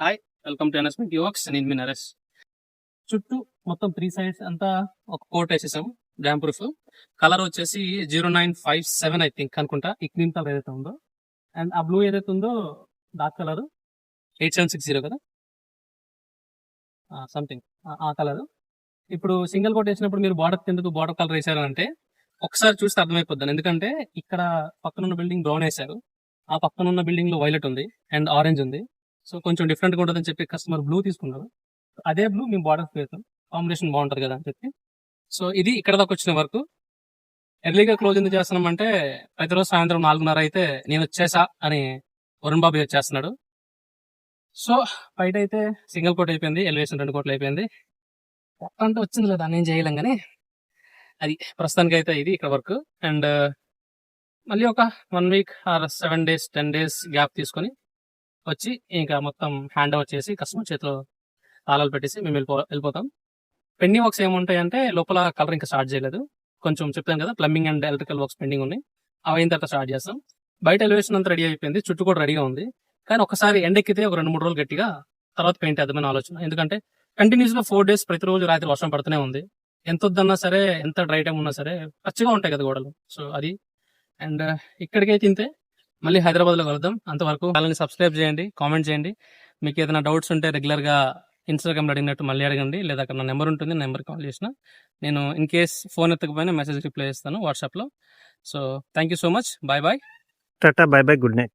Hi welcome to ఎన్ఎస్మెంట్ యువక్స్ నేను మీ నరేష్. చుట్టూ మొత్తం త్రీ సైడ్స్ అంతా ఒక కోట్ వేసేసాం డ్యామ్ ప్రూఫ్. కలర్ వచ్చేసి zero nine five seven I think అనుకుంటా. ఈ క్రీమ్ కలర్ ఏదైతే ఉందో. అండ్ ఆ బ్లూ ఏదైతే ఉందో dark colour eight seven six zero కదా? Ah, సంథింగ్ ah, ఆ కలర్ ఇప్పుడు సింగిల్ కోట్ వేసినప్పుడు మీరు బార్డర్ ఎందుకు బార్డర్ కలర్ వేసారు అంటే ఒకసారి చూస్తే అర్థమైపోద్దాను ఎందుకంటే ఇక్కడ పక్కన ఉన్న బిల్డింగ్ బ్రౌన్ వేశారు. ఆ పక్కన ఉన్న బిల్డింగ్లో వైలెట్ ఉంది అండ్ ఆరెంజ్ ఉంది. సో కొంచెం డిఫరెంట్గా ఉంటుందని చెప్పి కస్టమర్ బ్లూ తీసుకున్నారు. అదే బ్లూ మేము బార్డర్స్ వేస్తాం. కాంబినేషన్ బాగుంటుంది కదా అని చెప్పి. సో ఇది ఇక్కడ దాకా వచ్చిన వరకు ఎర్లీగా క్లోజ్ ఎందుకు చేస్తున్నామంటే ప్రతిరోజు సాయంత్రం నాలుగున్నర అయితే నేను వచ్చేసా అని వరుణ్ బాబు వచ్చేస్తున్నాడు సో బయట అయితే సింగిల్ కోట్ అయిపోయింది ఎలివేషన్ రెండు కోట్లు అయిపోయింది. అంటే వచ్చింది లేదా నేను చేయలేం కానీ. అది ప్రస్తుతానికి అయితే ఇది ఇక్కడ వర్క్ అండ్ మళ్ళీ ఒక one week or seven days ten days gap తీసుకొని వచ్చి ఇంకా మొత్తం హ్యాండ్ ఓవర్ చేసి కస్టమర్ చేతిలో తాళాలు పెట్టేసి మేము వెళ్ళిపో వెళ్ళిపోతాం. పెండింగ్ వర్క్స్ ఏముంటాయి అంటే లోపల కలర్ ఇంకా స్టార్ట్ చేయలేదు. కొంచెం చెప్తాను కదా plumbing and electrical works pending ఉన్నాయి. అవి అయిన తర్వాత స్టార్ట్ చేస్తాం. బయట ఎలివేషన్ అంతా రెడీ అయిపోయింది. చుట్టూ కూడా రెడీగా ఉంది. కానీ ఒకసారి ఎండెక్కితే ఒక రెండు మూడు రోజులు గట్టిగా తర్వాత పెయింట్ వేద్దామని ఆలోచన. ఎందుకంటే కంటిన్యూస్గా ఫోర్ డేస్ ప్రతిరోజు రాత్రి వర్షం పడుతూనే ఉంది. ఎంత వద్దన్నా సరే ఎంత డ్రై టైం ఉన్నా సరే పచ్చిగా ఉంటాయి కదా గోడలు. సో అది. అండ్ uh, ఇక్కడికైతే ఇంతే మళ్ళీ హైదరాబాద్లో కలుద్దాం. అంతవరకు వాళ్ళని సబ్స్క్రైబ్ చేయండి కామెంట్ చేయండి. మీకు ఏదైనా డౌట్స్ ఉంటే రెగ్యులర్గా ఇన్స్టాగ్రామ్లో అడిగినట్టు మళ్ళీ అడగండి. లేదా అక్కడ నా నెంబర్ ఉంటుంది నెంబర్ కాల్ చేసిన నేను ఇన్ కేస్ ఫోన్ ఎత్తకపోయినా మెసేజ్ రిప్లై చేస్తాను వాట్సాప్లో. So thank you so much bye bye tata bye bye good night